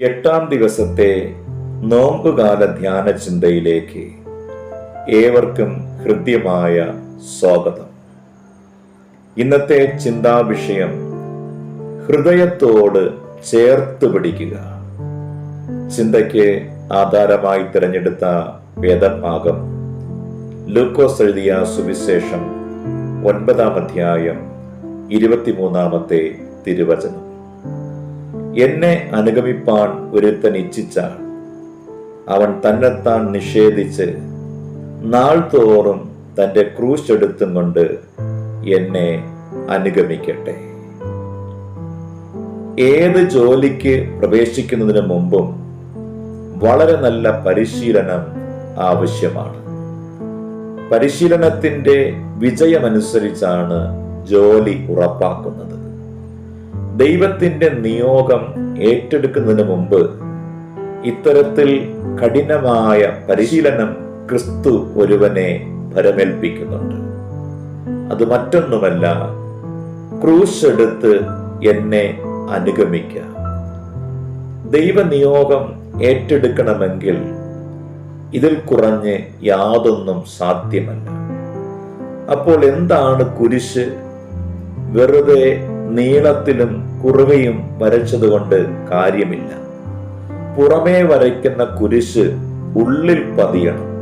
എട്ടാം ദിവസത്തെ നോമ്പുകാല ധ്യാന ചിന്തയിലേക്ക് ഏവർക്കും ഹൃദ്യമായ സ്വാഗതം. ഇന്നത്തെ ചിന്താ വിഷയം ഹൃദയത്തോട് ചേർത്ത് പിടിക്കുക. ചിന്തയ്ക്ക് ആധാരമായി തിരഞ്ഞെടുത്ത വേദഭാഗം ലൂക്കോസ് എഴുതിയ സുവിശേഷം ഒൻപതാം അധ്യായം ഇരുപത്തിമൂന്നാമത്തെ തിരുവചനം. എന്നെ അനുഗമിപ്പാൻ ഒരുത്തൻ ഇച്ഛിച്ചാൽ അവൻ തന്നെത്താൻ നിഷേധിച്ച് നാൾ തോറും തന്റെ ക്രൂശ് എടുത്തും കൊണ്ട് എന്നെ അനുഗമിക്കട്ടെ. ഏത് ജോലിക്ക് പ്രവേശിക്കുന്നതിന് മുമ്പും വളരെ നല്ല പരിശീലനം ആവശ്യമാണ്. പരിശീലനത്തിന്റെ വിജയമനുസരിച്ചാണ് ജോലി ഉറപ്പാക്കുന്നത്. ദൈവത്തിന്റെ നിയോഗം ഏറ്റെടുക്കുന്നതിന് മുമ്പ് ഇത്തരത്തിൽ കഠിനമായ പരിശീലനം ക്രിസ്തു ഒരുവനെ ഭരമേൽപ്പിക്കുന്നുണ്ട്. അത് മറ്റൊന്നുമല്ല ക്രൂശെടുത്ത് എന്നെ അനുഗമിക്ക. ദൈവനിയോഗം ഏറ്റെടുക്കണമെങ്കിൽ ഇതിൽ കുറഞ്ഞ് യാതൊന്നും സാധ്യമല്ല. അപ്പോൾ എന്താണ് കുരിശ്? വെറുതെ നീളത്തിലും കുറുകയും വരച്ചതുകൊണ്ട് കാര്യമില്ല. പുറമേ വരയ്ക്കുന്ന കുരിശ് ഉള്ളിൽ പതിയണം.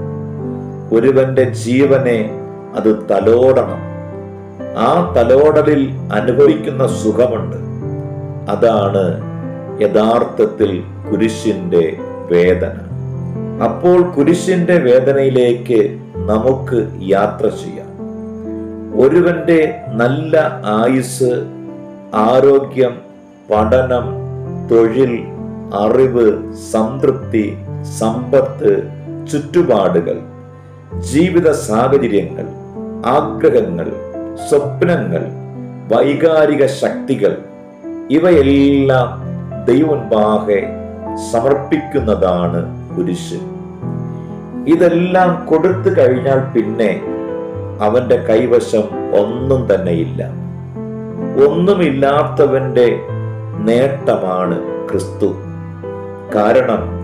ഒരുവന്റെ ജീവനെ അത് തലോടണം. ആ തലോടലിൽ അനുഭവിക്കുന്ന സുഖമുണ്ട്. അതാണ് യഥാർത്ഥത്തിൽ കുരിശിന്റെ വേദന. അപ്പോൾ കുരിശിന്റെ വേദനയിലേക്ക് നമുക്ക് യാത്ര ചെയ്യാം. ഒരുവന്റെ നല്ല ആയുസ് ആരോഗ്യം പഠനം തൊഴിൽ അറിവ് സംതൃപ്തി സമ്പത്ത് ചുറ്റുപാടുകൾ ജീവിത സാഹചര്യങ്ങൾ ആഗ്രഹങ്ങൾ സ്വപ്നങ്ങൾ വൈകാരിക ശക്തികൾ ഇവയെല്ലാം ദൈവമുൻപാകെ സമർപ്പിക്കുന്നതാണ് കുരിശ്. ഇതെല്ലാം കൊടുത്തു കഴിഞ്ഞാൽ പിന്നെ അവന്റെ കൈവശം ഒന്നും തന്നെയില്ല. ഒന്നുമില്ലാത്തവന്റെ നേട്ടമാണ് ക്രിസ്തു. കാരണം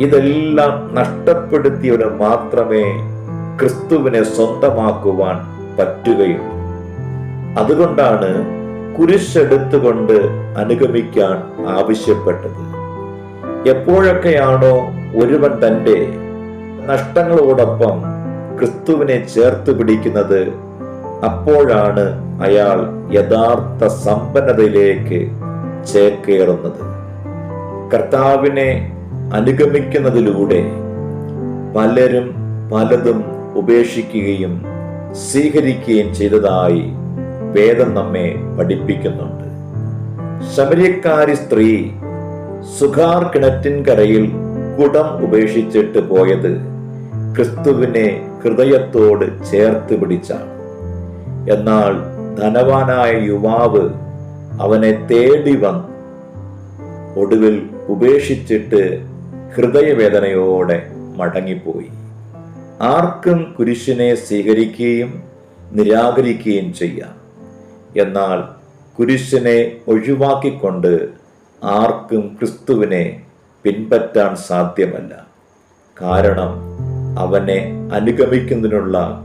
ഇതെല്ലാം നഷ്ടപ്പെടുത്തിയവന് മാത്രമേ ക്രിസ്തുവിനെ സ്വന്തമാക്കുവാൻ പറ്റുകയുള്ളൂ. അതുകൊണ്ടാണ് കുരിശെടുത്തുകൊണ്ട് അനുഗമിക്കാൻ ആവശ്യപ്പെട്ടത്. എപ്പോഴൊക്കെയാണോ ഒരുവൻ തന്റെ നഷ്ടങ്ങളോടൊപ്പം ക്രിസ്തുവിനെ ചേർത്ത് പിടിക്കുന്നത് അപ്പോഴാണ് അയാൾ യഥാർത്ഥ സമ്പന്നതയിലേക്ക് ചേക്കേറുന്നത്. കർത്താവിനെ അനുഗമിക്കുന്നതിലൂടെ പലരും പലതും ഉപേക്ഷിക്കുകയും സ്വീകരിക്കുകയും ചെയ്തതായി വേദം നമ്മെ പഠിപ്പിക്കുന്നുണ്ട്. ശബരിക്കാരി സ്ത്രീ സുഖാർ കിണറ്റിൻകരയിൽ കുടം ഉപേക്ഷിച്ചിട്ട് പോയത് ക്രിസ്തുവിനെ ഹൃദയത്തോട് ചേർത്ത് പിടിച്ചാണ്. എന്നാൽ ധനവാനായ യുവാവ് അവനെ തേടി വന്ന്. ഒടുവിൽ ഉപേക്ഷിച്ചിട്ട് ഹൃദയവേദനയോടെ മടങ്ങിപ്പോയി. ആർക്കും കുരിശിനെ സ്വീകരിക്കുകയും നിരാകരിക്കുകയും ചെയ്യാം. എന്നാൽ കുരിശിനെ ഒഴിവാക്കിക്കൊണ്ട് ആർക്കും ക്രിസ്തുവിനെ പിൻപറ്റാൻ സാധ്യമല്ല. കാരണം അവനെ അനുഗമിക്കുന്നതിനുള്ള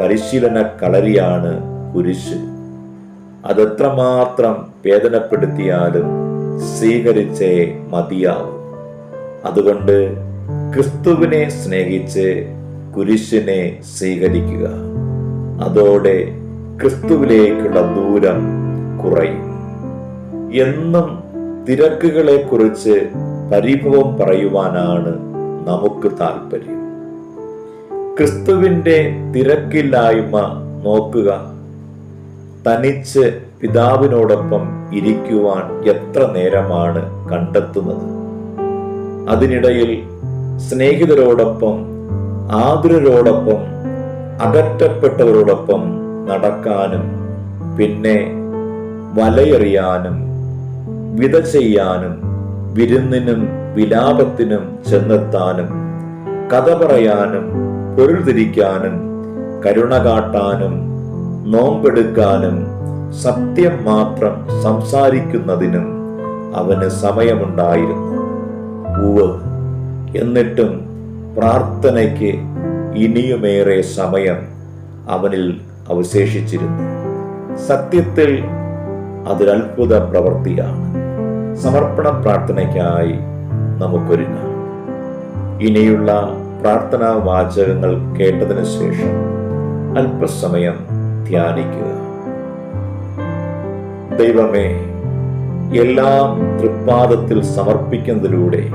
പരിശീലന കളരിയാണ് കുരിശ്. അതെത്രമാത്രം വേദനപ്പെടുത്തിയാലും സ്വീകരിച്ചേ മതിയാവും. അതുകൊണ്ട് ക്രിസ്തുവിനെ സ്നേഹിച്ച് കുരിശിനെ സ്വീകരിക്കുക. അതോടെ ക്രിസ്തുവിലേക്കുള്ള ദൂരം കുറയും. എന്നും തിരക്കുകളെക്കുറിച്ച് പരിഭവം പറയുവാനാണ് നമുക്ക് താല്പര്യം ക്രിസ്തുവിന്റെ തിരക്കില്ലായ്മ നോക്കുക. തനിച്ച് പിതാവിനോടൊപ്പം ഇരിക്കുവാൻ എത്ര നേരമാണ് കണ്ടെത്തുന്നത്? അതിനിടയിൽ സ്നേഹിതരോടൊപ്പം ആതുരരോടൊപ്പം അകറ്റപ്പെട്ടവരോടൊപ്പം നടക്കാനും പിന്നെ വലയെറിയാനും വിത ചെയ്യാനും വിരുന്നിനും വിലാപത്തിനും ചെന്നെത്താനും കഥ പറയാനും പൊരുൾ കരുണ കാട്ടാനും നോമ്പെടുക്കാനും സത്യം മാത്രം സംസാരിക്കുന്നതിനും അവന് സമയമുണ്ടായിരുന്നു. ഉവ് എന്നിട്ടും പ്രാർത്ഥനയ്ക്ക് ഇനിയുമേറെ സമയം അവനിൽ അവശേഷിച്ചിരുന്നു. സത്യത്തിൽ അതൊരത്ഭുത പ്രവൃത്തിയാണ്. സമർപ്പണ പ്രാർത്ഥനയ്ക്കായി നമുക്കൊരുങ്ങാം. ഇനിയുള്ള പ്രാർത്ഥനാ വാചകങ്ങൾ കേട്ടതിന് ശേഷം അല്പസമയം ധ്യാനിക്കുക. ദൈവമേ എല്ലാം തൃപ്പാദത്തിൽ സമർപ്പിക്കുന്നതിലൂടെ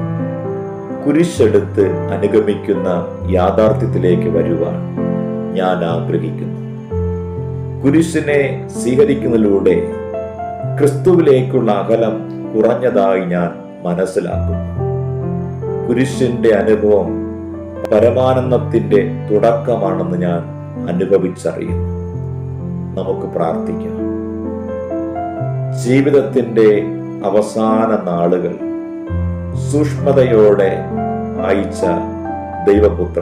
കുരിശെടുത്ത് അനുഗമിക്കുന്ന യാഥാർത്ഥ്യത്തിലേക്ക് വരുവാൻ ഞാൻ ആഗ്രഹിക്കുന്നു. കുരിശിനെ സ്വീകരിക്കുന്നതിലൂടെ ക്രിസ്തുവിലേക്കുള്ള അകലം കുറഞ്ഞതായി ഞാൻ മനസ്സിലാക്കുന്നു. കുരിശിന്റെ അനുഭവം പരമാനന്ദത്തിന്റെ തുടക്കമാണെന്ന് ഞാൻ അനുഭവിച്ചറിയുന്നു. നമുക്ക് പ്രാർത്ഥിക്കാം. ജീവിതത്തിന്റെ അവസാന നാളുകൾ സൂക്ഷ്മതയോടെ അയച്ച ദൈവപുത്ര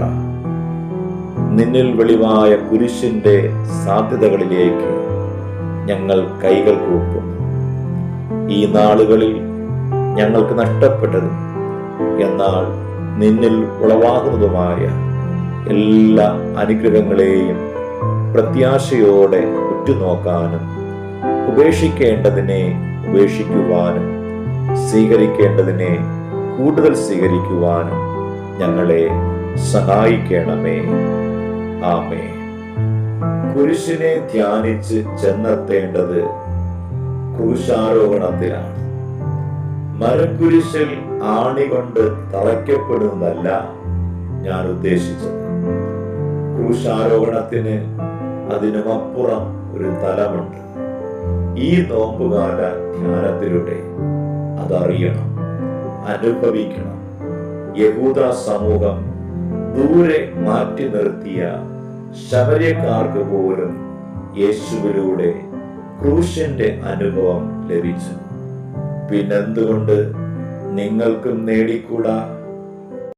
നിന്നിൽ വെളിവായ കുരിശിന്റെ സാധ്യതകളിലേക്ക് ഞങ്ങൾ കൈകൾ കൂപ്പുന്നു. ഈ നാളുകളിൽ ഞങ്ങൾക്ക് നഷ്ടപ്പെട്ടത് എന്നാൽ നിന്നിൽ ഉളവാകുന്നതുമായ എല്ലാ അനുഗ്രഹങ്ങളെയും പ്രത്യാശയോടെ ഉറ്റുനോക്കാനും ഉപേക്ഷിക്കേണ്ടതിനെ ഉപേക്ഷിക്കുവാനും സ്വീകരിക്കേണ്ടതിനെ കൂടുതൽ സ്വീകരിക്കുവാനും ഞങ്ങളെ സഹായിക്കണമേ. ആമേ കുരിശിനെ ധ്യാനിച്ച് ചെന്നെത്തേണ്ടത് ക്രൂശാരോഹണത്തിലാണ്. മരക്കുരിശിൽ ആണി കൊണ്ട് തറയ്ക്കപ്പെടുന്നതല്ല ഞാൻ ഉദ്ദേശിച്ചത്. ക്രൂശാരോഹണത്തിന് അതിനുമപ്പുറം ഒരു തലമുണ്ട്. ഈ നോമ്പുകാല ധ്യാനത്തിലൂടെ അതറിയണം അനുഭവിക്കണം. യഹൂദ സമൂഹം ദൂരെ മാറ്റി നിർത്തിയ ശബരിയക്കാർക്ക് പോലും യേശുവിലൂടെ ക്രൂശിന്റെ അനുഭവം ലഭിച്ചു. പിന്നെന്തുകൊണ്ട് നിങ്ങൾക്കും നേടിക്കൂടാ.